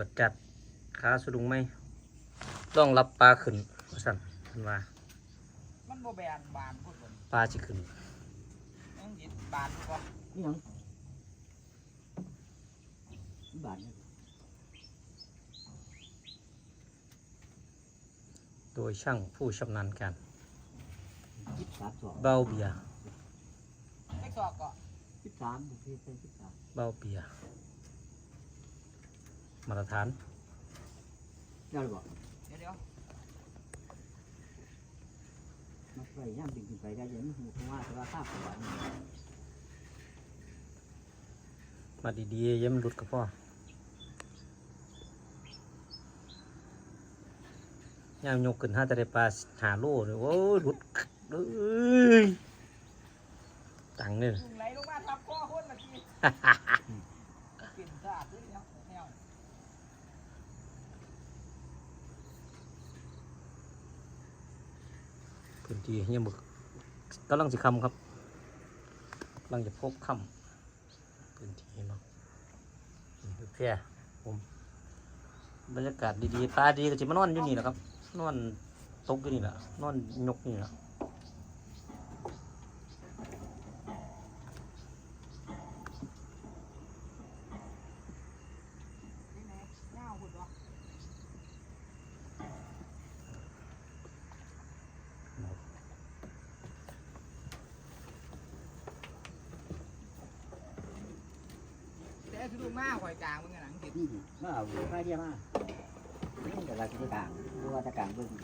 วจจัดขาสะดุงไหมต้องรับปลาขึ้นว่าสั่นเพิ่นว่ามันบ่แบนบานพูดบนปลาสิขึ้นยังยิดบานบ่นี่หยังบาทเนี่ยโดยช่างผู้ชำนาญการสิบสามสองเบาเบียร์เล็กศอกก็สิบสามประเภทเป็นสิบสามเบาเบียร์ มาตรฐานได้หรือเปล่าเดี๋ยวเดี๋ยวมาไปย่างดึงขึ้นไปได้เดี๋ยวมันหูคงว่าแต่ว่าข้าวขวานมาดีๆอย้ำนหลุดกับพ่อย่ามยกขึ้นห้าแต่ได้ปลาหาโลเลยโอ้ยหลุดเอ้ยตังเนี่ยลุงไหลลงมาทับคอคนเมื่อกี้เปลี่ยนสะอาดด้วยนะแนว พื้นที่เฮียหมึกกำลังสิคำครับกำลังจะพบคำพื้นที่เนาะนี่คือแพร่ผมบรรยากาศดีๆปลาดีก็จะมานอนอยู่นี่แหละครับ นอนตกอยู่นี่แหละนอนยกนี่แหละ นี่ไงเงาพุ่นบ่ แต่สุดมาหอยกลางมึงอะหนังติดนี่มาเอาไปเดียวมานี่แต่ว่าจะกลางดูว่าจะกลางเบิ่งเ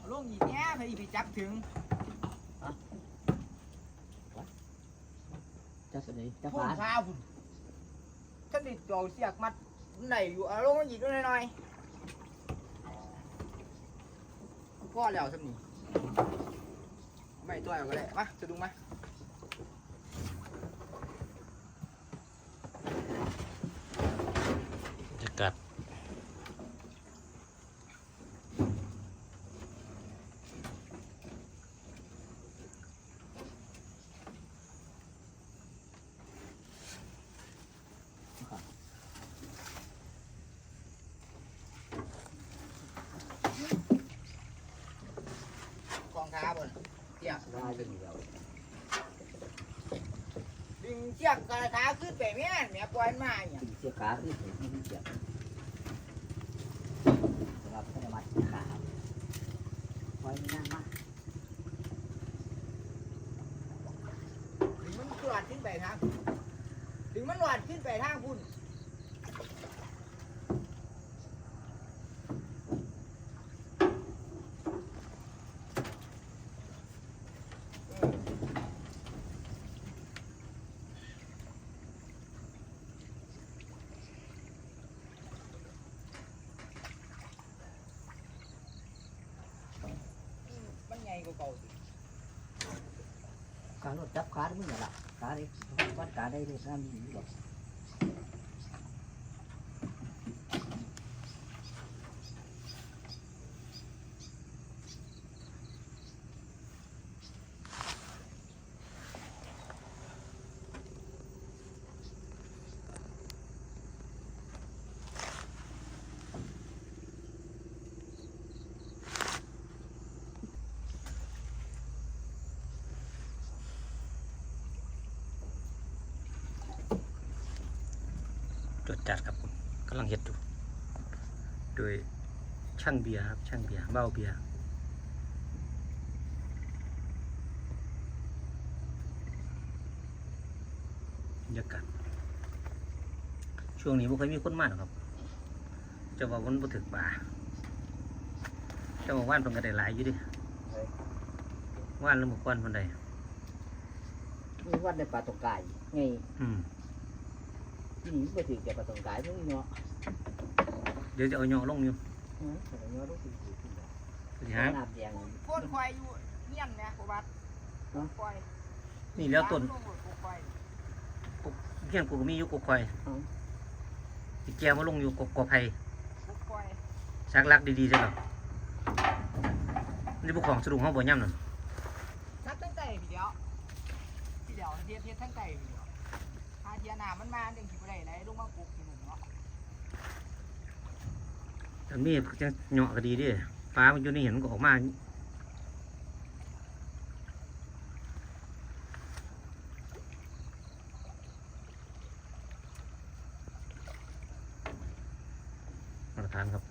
อาลงอีกแง่ไปอีกไปจับถึงจะสนิทจะพุ่นฟ้าข้าวพุ่นฉันติดโจเสียกมัดไหนอยู่เอาลงมาอีกด้วยหน่อยๆพ่อแล้วสำนีไม่ตัวก็ได้มาจะดูมา บรรยากาศ กองขาบน เกี่ยได้เป็นเดียวดึงเชือกกระขาขึ้นไปแม่นแม่ปล่อยมันมาเนี่ยตีเสียขาที่เห็นไม่เสียบสำหรับธนบัตรขาไว้นั่งมาดึงมันหลอดขึ้นไปทางดึงมันหลอดขึ้นไปทางพุ่นมันใหญ่ ก็เก่าสิการรถจับขาได้มึงเหรอล่ะขาได้วัดขาได้เลยนั่นนี่หรอก จดจัดครับผมกำลังเฮ็ดอยู่โดยช่างเบียร์ครับช่างเบียร์เบ้าเบียร์บรรยากาศช่วงนี้บ่ค่อยมีคนมาหรอกครับเจะว่าวันบ่ถึกป่าเจะว่าว่านเพิ่นก็ได้หลายอยู่ดิว่านแล้วมื้อก่อนเพิ่นได้มีวัดในป่าตรงกายไงอืม ที่นี่ไปถึงแก่ป่าตรงกายพวกนี้เนาะเดี๋ยวจะเอาย่อลงอยู่อืมแต่เนาะรู้สึกดีขึ้นสิฮะน้ำแดงโพ่นควายอยู่เงี้ยนนะโคบัตควายนี่แล้วต้นลงหมดควายเฮียนกูก็มีอยู่กกข่อยสิแก้วมาลงอยู่กกกอไผ่ควายชักลักดีๆเด้อครับนี่พวกของสรุงเฮาบ่ย่ำนั่นนักตั้งแต่พี่เดียวพี่เดียวเทียบเทียบตั้งแต่พี่เดียวหาอา เทียหนามันมาจังสิบ่ได้ไหนลงมาปลูกขี่หนุ่มเนาะอันนี้จะเหยาะก็ดีดิฟ้ามันอยู่ในเห็นมันก็ออกมาประธานครับ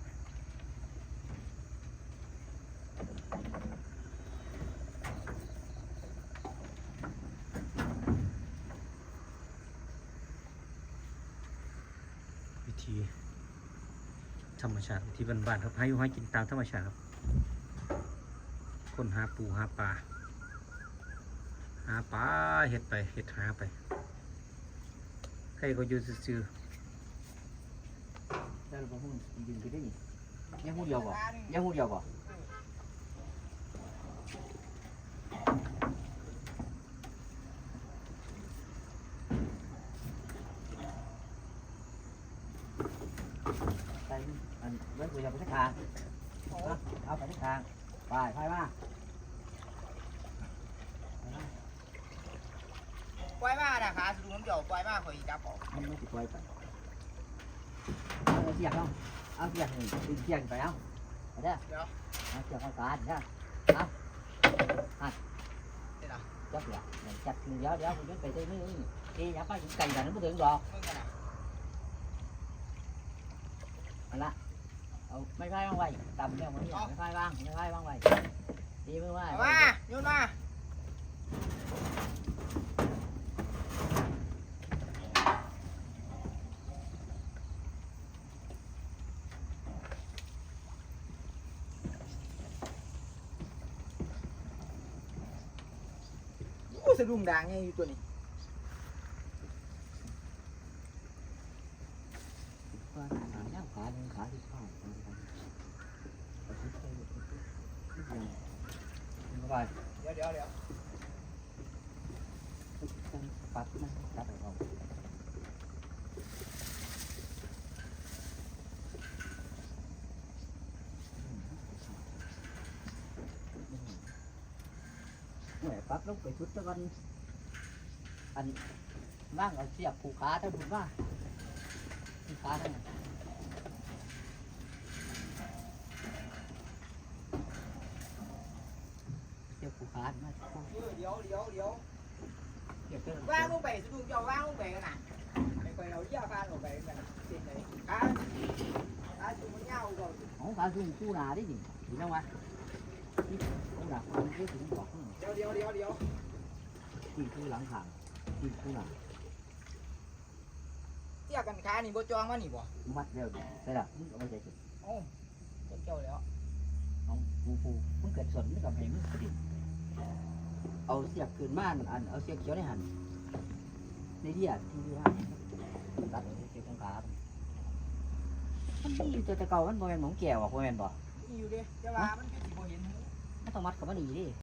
ธีธรรมชาติที่บ้านๆครับให้อยู่ให้กินตามธรรมชาติครับ คนหาปูหาปลาหาปลาเห็ดไปเห็ดหาไปใครก็อยู่ซื่อแล้วเราพูดยืนกันได้ยังหูเดียวบ่ยังหูเดียวบ่ ไปอันเว้ยกูจะไปสักทางเอาเอาไปสักทาง ไปไปมาปล่อยมาน่ะขาสุดน้ำเจ้าปล่อยมาข่อยจับออกมันไม่ติดไว้ไปเอาเสียกเอาเอาเสียกหนึ่งดึงเสียกไปเอาไปเด้อเดี๋ยวเอาเสียกเอาการเด้อเอาหัดเดี๋ยวนะจับเดี๋ยวจับถึงเดี๋ยวเดี๋ยวผมจะไปได้มือนี่เอ๊ะอย่าไปถึงไก่กันนั้นไม่ถึงหรอก มึงกันน่ะ เอาละเอาไม่ไพ่วางไว้ต่ำเนี่ยมันนี่ไม่ไพ่วางไม่ไพ่วางไว้ดีมือไว้เอามาโยนมาโอ้สะดุ้งด่างไงอยู่ตัวนี้ ขาขาเนี่ยขาหนึ่งขาที่ข้าว ไปเดี๋ยวเดี๋ยวเดี๋ยวปัดนะปัดเอาแหมปั๊บลงไปชุดตะวันอันว่างเอาเสียบผูกขาถ้าบุญว่าผูกขาทั้งนั้นเสียบผูก ขามาเออเดี๋ยวเดี๋ยวเดี๋ยวเสียบเพิ่มว่างลงไปสะดุ้งเจ้าว่างลงไปกันน่ะไอ้ข่อยเอาเยี่ยพานลงไปกันน่ะเสียใจขาขาจุ่มมันยาวกว่าของขาสุ่มคู่หนาได้ดิเห็นไหมวะที่คู่หนาความที่ถึงบอกให้เดี๋ยวเดี๋ยวเดี๋ยวเดี๋ยวที่คู่หลังห่างที่คู่หนาเสียกันขานี่บ่จองมานี่บ่มัดเร็วดิใช่ละมึงเอาไปใจจุดโอ้เจ้าเจ้าแล้วน้องฟูฟูมึงเกิดสนมึงกับเพลงมึงกระดิ่ง เอาเสียบคืนม่านอัน เอาเสียบเขียวในหันในเดียที่ที่ห้าตัดเอาเสียบตรงขามันมีตัวตะเกามันโมเมนของแก้วอะโมเมนบ่มีอยู่เดิแต่ว่ามันคือสิบ่เห็น มันต้องมัดกับมันอีดิ